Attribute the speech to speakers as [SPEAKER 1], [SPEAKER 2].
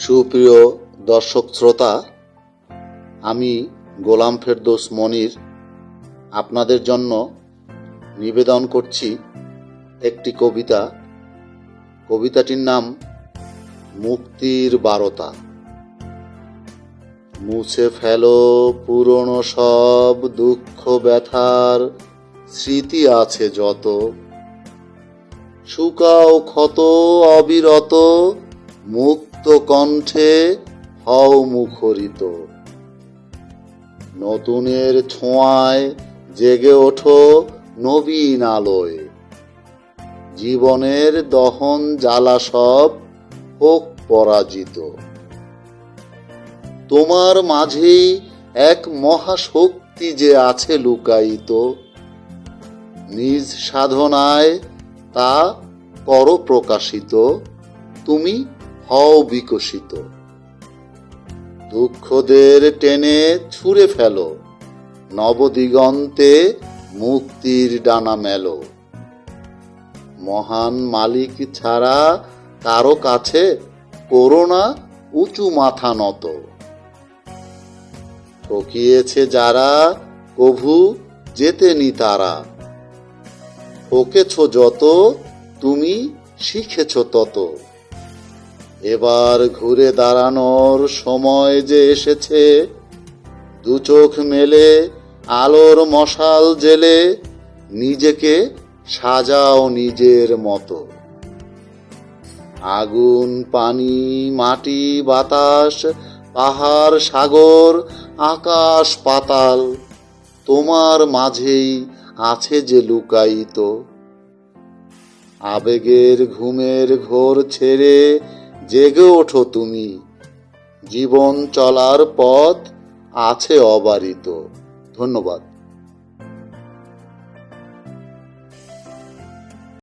[SPEAKER 1] সুপ্রিয় দর্শক শ্রোতা, আমি গোলাম ফেরদৌস মনির আপনাদের জন্য নিবেদন করছি একটি কবিতা। কবিতাটির নাম মুক্তির বারতা। মুছে ফেলো পুরনো সব দুঃখ ব্যথার স্মৃতি আছে যত। শুকাও ক্ষত অবিরত মুক্ত কণ্ঠে হও মুখরিত। নতুনের ছোঁয়ায় জেগে ওঠো নবীন আলোয়। জীবনের দহন জ্বালা সব হোক পরাজিত। তোমার মাঝেই এক মহাশক্তি যে আছে লুকায়িত। নিজ সাধনায় তা কর প্রকাশিত তুমি হও বিকশিত দুঃখদের টেনে ছুঁড়ে ফেলো, নবদিগন্তে মুক্তির ডানা মেলো। মহান মালিক ছাড়া কারও কাছে করোনা উঁচু মাথা নত। ঠকিয়েছে যারা, কভু যেতেনি তারা। ঠকেছ যত, তুমি শিখেছ তত। এবার ঘুরে দাঁড়ানোর সময় যে এসেছে, দু চোখ মেলে আলোর মশাল জেলে নিজেকে সাজাও নিজের মতো। আগুন, পানি, মাটি, বাতাস, পাহাড়, সাগর, আকাশ, পাতাল তোমার মাঝেই আছে যে লুকায়িত। আবেগের ঘুমের ঘোর ছেড়ে জেগে ওঠো তুমি। জীবন চলার পথ আছে অবারিত। ধন্যবাদ।